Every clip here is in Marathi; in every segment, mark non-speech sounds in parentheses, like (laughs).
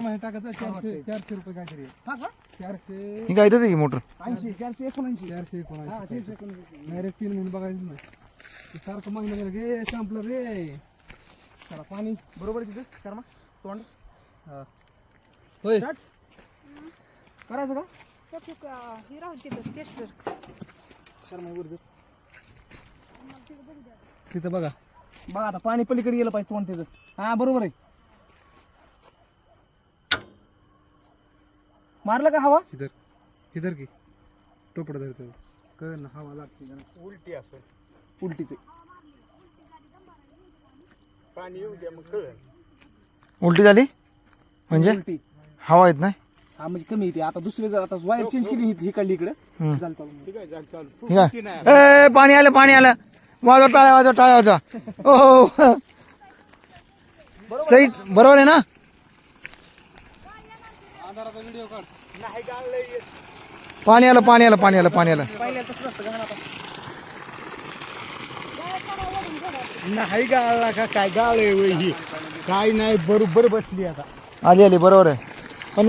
महिने टाकायचं चारशे चारशे रुपये काहीतरी. आहे. चारशे ही काय इथंच आहे की मोटर? ऐंशी चारशे एकोणऐंशी. चारशे हा एकोणावीस तीनशे एकोणऐंशी. डायरेक्ट तीन महिने बघायचं नाही. सारखं मागणं गेलं गे संपलं रे. चला पाणी. बरोबर आहे तिथे? शर्मा तोंड. होय. करायचं का? त्याची ही राहून तिथं टेस्टर शर्मा वर. तिथं बघा बघा. आता पाणी पलीकडे गेलं पाहिजे तोंड त्याचं हा बरोबर आहे. मारलं का हवा? इधर इधर की. टोपड धरतो कळ ना हवा लागते. उलटी असं उलटीचे. पाणी येऊ द्या मग कळ उलटी झाली? म्हणजे? उलटी. हवा येत नाही? हा म्हणजे कमी येते. आता दुसरे जर आता वायर चेंज केली ही- ही काढली इकडे. हम्म. चाल चालू ठीक आहे चाल. चालू ठीक आहे. ए पाणी आलं पाणी आलं. वाजव टाळ्या वाजव टाळ्या वाजवा. ओ सही बरोबर आहे ना? अंधाराचा व्हिडिओ काढ. पाणी आलं पाणी आलं पाणी आलं पाणी आलं नाही गाळला का? काय गाळे ही? काय नाही बरोबर बसली आता. आली आली बरोबर आहे. पण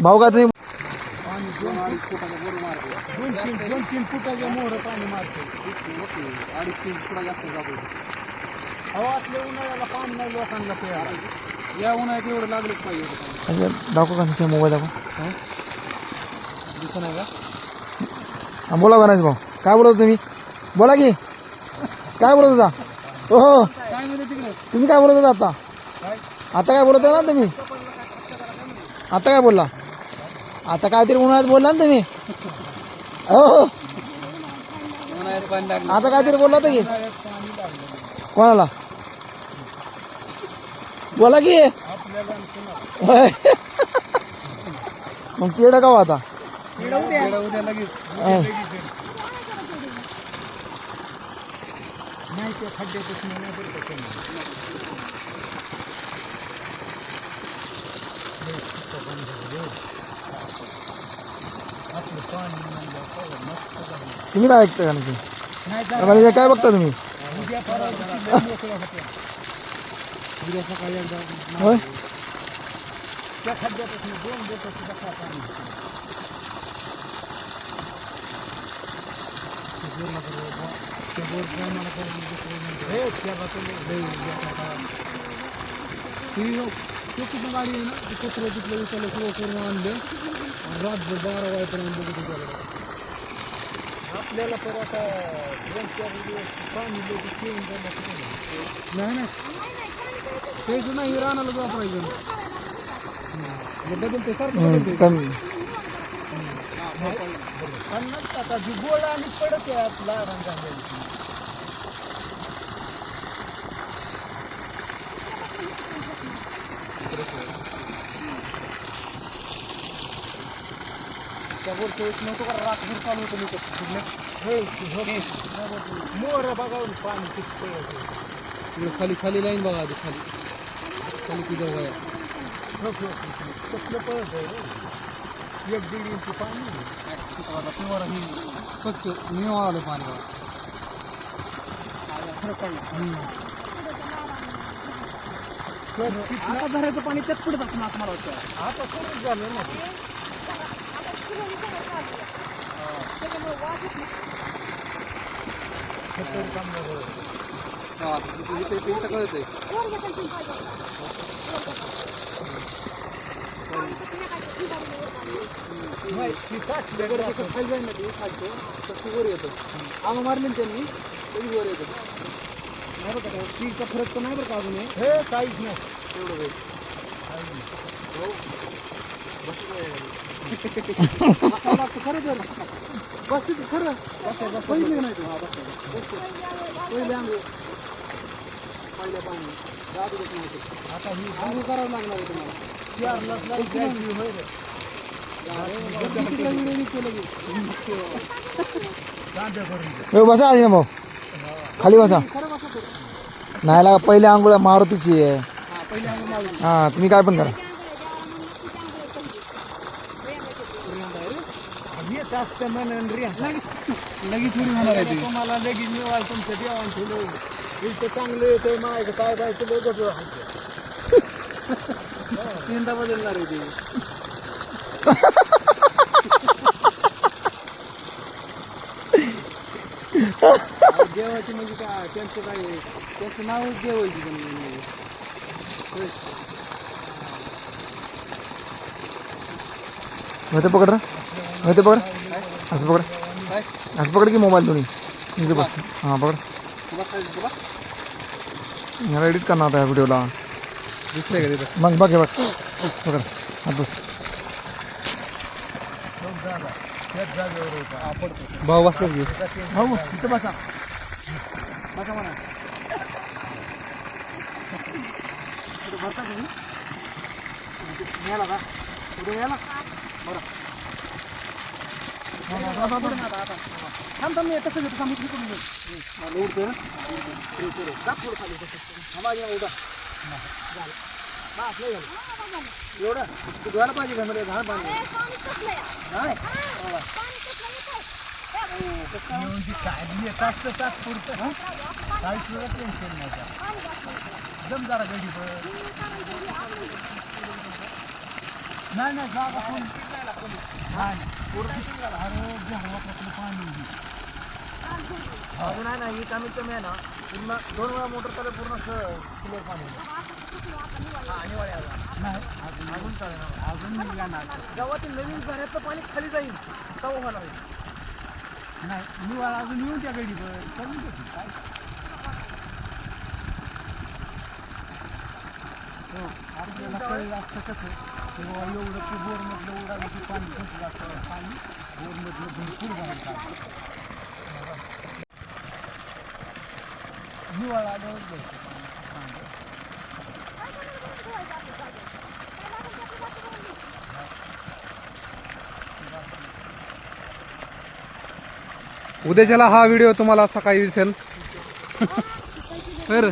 भाऊ का तुम्ही? दोन तीन फुटाच्या मोहर पाणी मारतो अडीच तीन जास्त जातो असल्या उन्हाळ्याला पाणी नाही लोकांना या उन्हाळ्यात एवढं लागलंच पाहिजे अच्छा, दाखव का मोबाईल दाखव. दिसत नाही का हा, बोला गणेश भाऊ. काय बोलत तुम्ही? बोला की. काय बोलत होता? हो हो काय तिकडे तुम्ही काय बोलत होता आता? आता काय बोलत आहे ना तुम्ही? आता काय बोलला? आता काहीतरी उन्हाळ्यात बोलला ना तुम्ही? आता काहीतरी बोलला होता की? बोला की. होय. मग का आता? हं. तुम्ही काय ऐकता का नाही? काय बघता तुम्ही? होय? दोन ते ती गाडी आहे ना कचरा तिथलं विचारलं सगळं करून आणलं. रातभर बारा वाजेपर्यंत बघत होतो आपल्याला तर आता दोन चार दिवस पाणी लोक पिऊन जायला कुठं नाही. नाही तेच नाही रानाला वापरायचं हे बदलते सारखं हं, बदलते कमी आता जी गोड आणि पडत आहे आपला रंगामध्ये त्या वरच्या वेळेस नव्हतं का? रातभर चालू होतं मी ते फिरणं. मोर बघावून पाणी खाली खाली लाईन बघा आधी खाली. खाली किती बघा कसलं पळत आहे रे. एक दीड इंच पाणी ही फक्त निवा आलं पाणी बघा. आता धरायचं पाणी त्यात पडत असं असं मला वाटतं आता सुरू झालं ना हा, इथं- इथं- इथं- इथं कळतंय. वर घेतात तुम्ही पाहिजे. नाही ती साठली अगर तिथं खाली जाईल ना ते खालचं तर ते वर येतं आम्हाला मारली त्यांनी तरी वर येतो नाही बरं का तीचा फरक तर नाही बरं का अजून हे. काहीच नाही एवढं वेळ बसावं लागतं खरं तर बस तिथे खरं. पहिले का नाही तू. हा बस पहिले आंघोळ पहिल्या पाणी जादू देत नाही ते. आता ही आंघोळ करावं लागणार आहे तुम्हाला चार लाख द्यायची होय रे बसा आजी भाऊ. खाली बसा. बसा तो. नाही लागा पहिले आंघोळ मारुतीची आहे. हा पहिले हा तुम्ही काय पण करा. जास्त म्हणून रे. लगेच उडी होणार आहे ती. तुम्हाला लगेच मिळाल तुमचं देवाण ठेवलं. इथं चांगलं येतं मायचं काय काय तुला तीनदा बदलणार आहे ती. देवाची म्हणजे काय? त्यांचं काय आहे? त्यांचं नावच देव आहे तिथं म्हणजे होय. होते पकड रे. होते पकड. असं पकड. असं पकड की मोबाईल दोन्ही. इथे बस. हां पकड. मला एडिट करणार होता या व्हिडिओला मग बघ बघ पकड. हात बस. भाऊ की. भाऊ इथं बसा. बसा म्हणा. तिथं बसा तुम्ही. याला का? कुठे याला. बरं. थांब थांब मी तसं घेतो थांब इकडे करून घेऊ मला उडतोय ना जा खाली उडा झालं झालं एवढं तू धुवायला पाहिजे का मला घाण पाणी नाही काय येत तर तास पुरतं काही सुद्धा टेन्शन नाही जम जरा गडी नाही नाही जागा कोण नाही पूर्ण अरे पाणी अजून आहे ना ही कमीत कमी आहे ना पूर्ण दोन वेळा मोटर चालू पूर्ण क्लिअर पाणी हा आणि वाड्या नाही अजून अजून चालेल अजून निघा ना जेव्हा ते नवीन झाल्याचं पाणी खाली जाईल तेव्हा होणार आहे नाही निवाळ अजून येऊन त्या गडीवर करून देतो काय हो, आपल्याला असतं कसं किंवा एवढं की बोरमधलं उडालं की पाणी खूप असतं पाणी बोरमधलं भरपूर बाहेर काढतं निवाळ आल्यावर द्यायचं उद्याच्याला हा व्हिडिओ तुम्हाला सकाळी दिसेल. (laughs) तर